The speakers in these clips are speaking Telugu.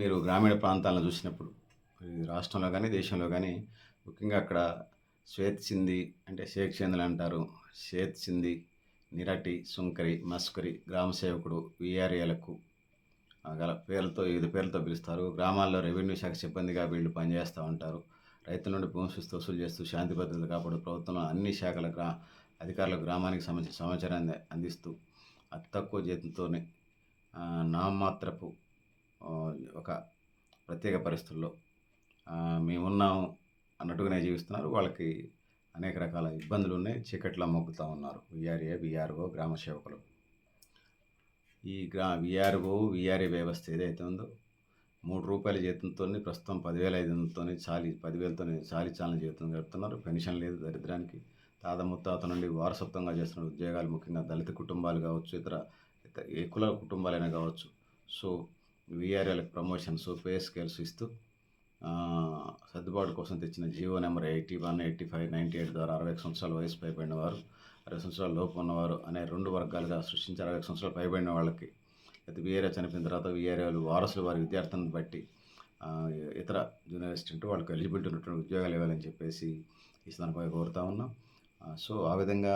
మీరు గ్రామీణ ప్రాంతాలను చూసినప్పుడు రాష్ట్రంలో కానీ దేశంలో కానీ ముఖ్యంగా అక్కడ శ్వేత్ సింధి అంటే షేక్ చంద్రులు అంటారు. షేత్ సింధి నిరటి సుంకరి మస్కరి గ్రామ సేవకుడు విఆర్ఏలకు గల పేర్లతో వివిధ పేర్లతో పిలుస్తారు. గ్రామాల్లో రెవెన్యూ శాఖ సిబ్బందిగా వీళ్ళు పనిచేస్తూ ఉంటారు. రైతుల నుండి భూమిస్తూ వసూలు చేస్తూ శాంతి భద్రతలు కాపాడు ప్రభుత్వం అన్ని శాఖల గ్రా అధికారులు గ్రామానికి సంబంధించిన సమాచారాన్ని అందిస్తూ అతి తక్కువ జీతంతోనే నామమాత్రపు ఒక ప్రత్యేక పరిస్థితుల్లో ఆ, మేమున్నాము అన్నట్టుగానే జీవిస్తున్నారు. వాళ్ళకి అనేక రకాల ఇబ్బందులు ఉన్నాయి. చీకట్లో మొక్కుతూ ఉన్నారు. విఆర్ఏ విఆర్ఓ గ్రామ సేవకులు. ఈ గ్రా విఆర్ఓ విఆర్ఏ వ్యవస్థ ఏదైతే ఉందో మూడు రూపాయల జీతంతో ప్రస్తుతం పదివేల ఐదు వందలతో చాలి పదివేలతో చాలి చాలని జీవితం గడుపుతున్నారు పెన్షన్ లేదు దరిద్రానికి. తాత ముత్తాత నుండి వారసత్వంగా చేస్తున్న ఉద్యోగాలు ముఖ్యంగా దళిత కుటుంబాలు కావచ్చు ఇతర ఇతర ఏ కుల కుటుంబాలైనా కావచ్చు. సో విఆర్ఎల్కి ప్రమోషన్స్ పే స్కేల్స్ ఇస్తూ సర్దుబాటు కోసం తెచ్చిన Jio number eighty one eighty five ninety eight ద్వారా అరవై సంవత్సరాల వయసు పైబడిన వారు అరవై సంవత్సరాల లోపు ఉన్నవారు అనే రెండు వర్గాలుగా సృష్టించి అరవై సంవత్సరాలు పైబడిన వాళ్ళకి. అయితే విఆర్ఏ చనిపోయిన తర్వాత విఆర్ఏ వారసులు వారి విద్యార్థులను బట్టి ఇతర జూనియర్ అసిస్టెంట్ వాళ్ళకి ఎలిజిబిలిటీ ఉన్నటువంటి ఉద్యోగాలు ఇవ్వాలని చెప్పేసి ఈ సందర్భంగా కోరుతా ఉన్నాం. సో ఆ విధంగా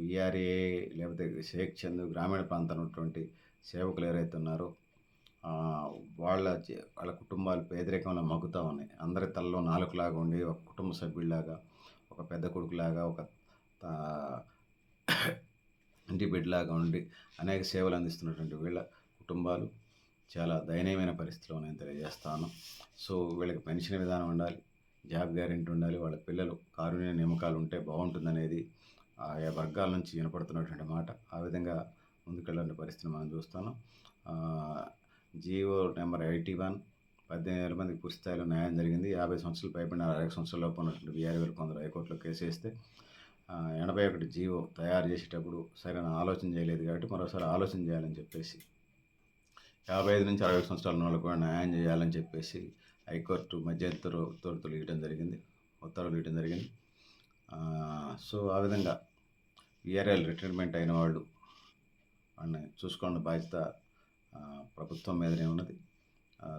విఆర్ఏ లేకపోతే షేక్ చంద్ గ్రామీణ ప్రాంతంలో ఉన్నటువంటి సేవకులు ఎవరైతే ఉన్నారో వాళ్ళ వాళ్ళ కుటుంబాలు పేదరికంలో మగ్గుతూ ఉన్నాయి. అందరి తలలో నాలుగులాగా ఉండి ఒక కుటుంబ సభ్యుడిలాగా ఒక పెద్ద కొడుకులాగా ఒక ఇంటి బిడ్డలాగా ఉండి అనేక సేవలు అందిస్తున్నటువంటి వీళ్ళ కుటుంబాలు చాలా దయనీయమైన పరిస్థితిలో నేను తెలియజేస్తాను సో వీళ్ళకి పెన్షన్ విధానం ఉండాలి జాబ్ గ్యారెంటీ ఉండాలి వాళ్ళ పిల్లలు కారుణ్య నియమకాలు ఉంటే బాగుంటుందనేది ఆయా వర్గాల నుంచి వినపడుతున్నటువంటి మాట. ఆ విధంగా ముందుకెళ్ళే పరిస్థితిని మనం చూస్తాను జీవో నెంబర్ ఎయిటీ వన్ పద్దెనిమిది వేల మందికి పూర్తి స్థాయిలో న్యాయం జరిగింది. యాభై సంవత్సరాలు పైబడిన అరవై సంవత్సరాల లోపు ఉన్నటువంటి బీఆర్ వేలు కొందరు హైకోర్టులో కేసు వేస్తే ఎనభై ఒకటి జీవో తయారు చేసేటప్పుడు సరైన ఆలోచన చేయలేదు కాబట్టి మరోసారి ఆలోచన చేయాలని చెప్పేసి యాభై ఐదు నుంచి అరవై సంవత్సరాల వాళ్ళు కూడా న్యాయం చేయాలని చెప్పేసి హైకోర్టు మధ్యంతర ఉత్తర్వులు ఇవ్వడం జరిగింది. ఉత్తర్వులు ఇవ్వడం జరిగింది. సో ఆ విధంగా విఆర్ఎల్ రిటైర్మెంట్ అయిన వాళ్ళు వాళ్ళని చూసుకోండి బాధ్యత ప్రభుత్వం మీదనే ఉన్నది.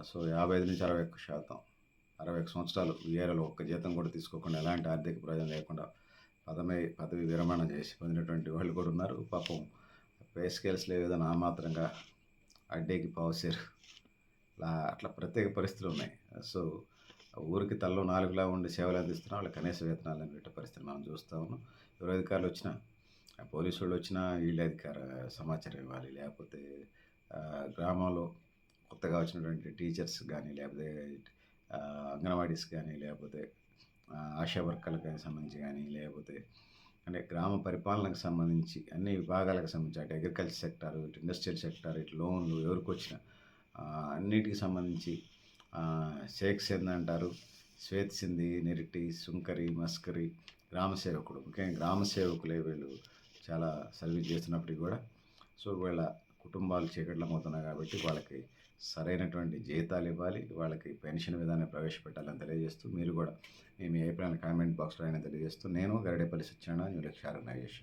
సో యాభై ఐదు నుంచి అరవై ఒక్క శాతం అరవై ఒక్క సంవత్సరాలు విఆర్ఎల్ ఒక్క జీతం కూడా తీసుకోకుండా ఎలాంటి ఆర్థిక ప్రయోజనం లేకుండా పదవి పదవి విరమణ చేసి పొందినటువంటి వాళ్ళు కూడా ఉన్నారు. పాపం పే స్కేల్స్లో ఏదో నామాత్రంగా అడ్డేకి పావుసేరు. అలా అట్లా ప్రత్యేక పరిస్థితులు ఉన్నాయి. సో ఊరికి తల్లో నాలుగులా ఉండి సేవలు అందిస్తున్నా వాళ్ళు కనీస వేతనాలు అని పరిస్థితి మనం చూస్తూ ఉన్నాం. ఎవరు అధికారులు వచ్చినా పోలీసు వాళ్ళు వచ్చినా వీళ్ళ అధికార సమాచారం ఇవ్వాలి. లేకపోతే గ్రామంలో కొత్తగా వచ్చినటువంటి టీచర్స్ కానీ లేకపోతే అంగన్వాడీస్ కానీ లేకపోతే ఆశా వర్కర్లకు కానీ సంబంధించి కానీ లేకపోతే అంటే గ్రామ పరిపాలనకు సంబంధించి అన్ని విభాగాలకు సంబంధించి అటు అగ్రికల్చర్ సెక్టార్ ఇటు ఇండస్ట్రియల్ సెక్టార్ ఇటు లోన్లు ఎవరికి వచ్చిన అన్నిటికి సంబంధించి షేక్ సింద్ అంటారు శ్వేత్ సింధి నెరిటి సుంకరి మస్కరి గ్రామ సేవకుడు. ముఖ్యంగా గ్రామ సేవకులే వీళ్ళు చాలా సర్వీస్ చేస్తున్నప్పటికీ కూడా. సో వీళ్ళ కుటుంబాలు చీకట్లమవుతున్నాయి కాబట్టి వాళ్ళకి సరైనటువంటి జీతాలు ఇవ్వాలి వాళ్ళకి పెన్షన్ విధానం ప్రవేశపెట్టాలని తెలియజేస్తూ మీరు కూడా మేము ఏ అభిప్రాయాన్ని కామెంట్ బాక్స్లో అయినా తెలియజేస్తూ నేను గరడేపల్లి సత్యనారాయణ న్యూ లక్ష్యారు నాగేష్